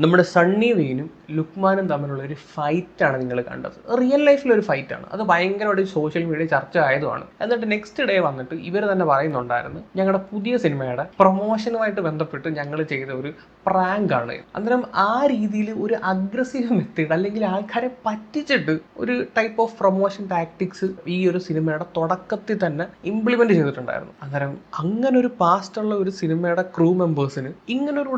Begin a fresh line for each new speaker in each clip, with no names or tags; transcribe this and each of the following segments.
നമ്മുടെ സണ്ണി വെയിനും ലുക്മാനും തമ്മിലുള്ള ഒരു ഫൈറ്റാണ് നിങ്ങൾ കണ്ടത്. റിയൽ ലൈഫിലൊരു ഫൈറ്റാണ്. അത് ഭയങ്കരമായിട്ട് സോഷ്യൽ മീഡിയ ചർച്ച ആയതുമാണ്. എന്നിട്ട് നെക്സ്റ്റ് ഡേ വന്നിട്ട് ഇവർ തന്നെ പറയുന്നുണ്ടായിരുന്നു ഞങ്ങളുടെ പുതിയ സിനിമയുടെ പ്രൊമോഷനുമായിട്ട് ബന്ധപ്പെട്ട് ഞങ്ങൾ ചെയ്ത ഒരു പ്രാങ്ക് ആണ്. അന്നേരം ആ രീതിയിൽ ഒരു അഗ്രസീവ് മെത്തേഡ് അല്ലെങ്കിൽ ആൾക്കാരെ പറ്റിച്ചിട്ട് ഒരു ടൈപ്പ് ഓഫ് പ്രൊമോഷൻ ടാക്ടിക്സ് ഈ ഒരു സിനിമയുടെ തുടക്കത്തിൽ തന്നെ ഇംപ്ലിമെന്റ് ചെയ്തിട്ടുണ്ടായിരുന്നു. അന്നേരം അങ്ങനെ ഒരു പാസ്റ്റ് ഉള്ള ഒരു സിനിമയുടെ ക്രൂ മെമ്പേഴ്സിന് ഇങ്ങനെ ഒരു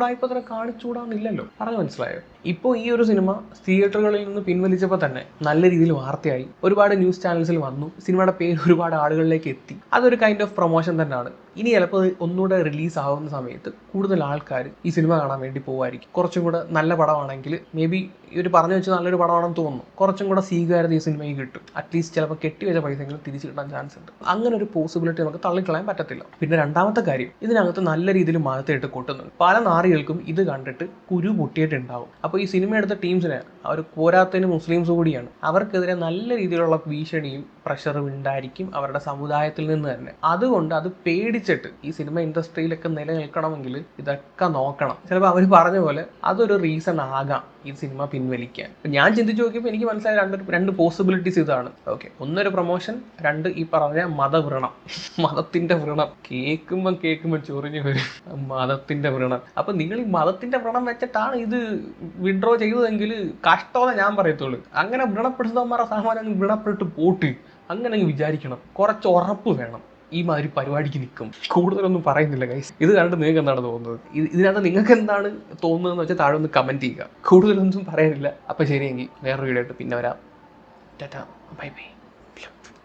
കാണിച്ചുകൂടാന്നില്ലല്ലോ. പറഞ്ഞു മനസ്സിലായോ? ഇപ്പോൾ ഈ ഒരു സിനിമ തിയേറ്ററുകളിൽ നിന്ന് പിൻവലിച്ചപ്പോൾ തന്നെ നല്ല രീതിയിൽ വാർത്തയായി. ഒരുപാട് ന്യൂസ് ചാനൽസിൽ വന്നു. സിനിമയുടെ പേര് ഒരുപാട് ആളുകളിലേക്ക് എത്തി. അതൊരു കൈൻഡ് ഓഫ് പ്രൊമോഷൻ തന്നെയാണ്. ഇനി ചിലപ്പോൾ ഒന്നുകൂടെ റിലീസ് ആവുന്ന സമയത്ത് കൂടുതൽ ആൾക്കാർ ഈ സിനിമ കാണാൻ വേണ്ടി പോകുമായിരിക്കും കുറച്ചും കൂടെ നല്ല പടമാണെങ്കിൽ മേ ബി ഇവർ പറഞ്ഞു വെച്ച് നല്ലൊരു പടമാണെന്ന് തോന്നുന്നു. കുറച്ചും കൂടെ സ്വീകാര്യത ഈ സിനിമയ്ക്ക് കിട്ടും. അറ്റ്ലീസ്റ്റ് ചിലപ്പോൾ കെട്ടി കെട്ടിവെച്ച പൈസയെങ്കിലും തിരിച്ചു കിട്ടാൻ ചാൻസ് ഉണ്ട്. അങ്ങനെ ഒരു പോസിബിലിറ്റി നമുക്ക് തള്ളിക്കളയാൻ പറ്റത്തില്ല. പിന്നെ രണ്ടാമത്തെ കാര്യം. ഇതിനകത്ത് നല്ല രീതിയിൽ മതത്തിട്ട് കൊട്ടുന്നുണ്ട്. പല നാറികൾക്കും ഇത് കണ്ടിട്ട് കുരു പൊട്ടിയിട്ടുണ്ടാവും അപ്പോൾ ഈ സിനിമ എടുത്ത ടീംസിന് അവർ പോരാത്തതിന് മുസ്ലിംസ് കൂടിയാണ്. അവർക്കെതിരെ നല്ല രീതിയിലുള്ള ഭീഷണിയും പ്രഷറും ഉണ്ടായിരിക്കും അവരുടെ സമുദായത്തിൽ നിന്ന് തന്നെ. അതുകൊണ്ട് അത് പേടിച്ചിട്ട് ഈ സിനിമ ഇൻഡസ്ട്രിയിലൊക്കെ നിലനിൽക്കണമെങ്കിൽ ഇതൊക്കെ നോക്കണം. ചിലപ്പോൾ അവർ പറഞ്ഞ പോലെ അതൊരു റീസൺ ആകാം ഈ സിനിമ പിൻവലിക്കാൻ. ഞാൻ ചിന്തിച്ചു നോക്കിയപ്പോൾ എനിക്ക് മനസ്സിലായ രണ്ട് രണ്ട് പോസിബിലിറ്റീസ് ഇതാണ്. ഓക്കെ ഒന്നൊരു പ്രൊമോഷൻ രണ്ട് ഈ പറഞ്ഞ മതവ്രണം. മതത്തിന്റെ വ്രണം. കേൾക്കുമ്പോൾ കേൾക്കുമ്പോൾ ചൊറിഞ്ഞു വരും. മതത്തിന്റെ വ്രണം. അപ്പൊ നിങ്ങൾ ഈ മതത്തിന്റെ വ്രണം വെച്ചിട്ടാണ് ഇത് വിഡ്രോ ചെയ്തതെങ്കിൽ കഷ്ടമെന്ന് ഞാൻ പറയത്തുള്ളൂ. അങ്ങനെ വ്രണപ്പെടുന്നവന്മാരെ സാമാന്യം വ്രണപ്പെട്ട് പോട്ട്. അങ്ങനെ അങ്ങ് വിചാരിക്കണം. കുറച്ച് ഉറപ്പ് വേണം. ഈ മാതിരി പരിപാടിക്ക് നിൽക്കും. കൂടുതലൊന്നും പറയുന്നില്ല ഗൈസ് ഇത് കണ്ടിട്ട് നിങ്ങൾക്ക് എന്താണ് തോന്നുന്നത്? ഇത് ഇതിനകത്ത് നിങ്ങൾക്ക് എന്താണ് തോന്നുന്നതെന്ന് വെച്ചാൽ താഴെ ഒന്ന് കമന്റ് ചെയ്യുക. കൂടുതലൊന്നും പറയാനില്ല. അപ്പോൾ ശരിയെങ്കിൽ വേറൊരു വീഡിയോ ആയിട്ട് പിന്നെ വരാം. ടാറ്റാ. Bye bye.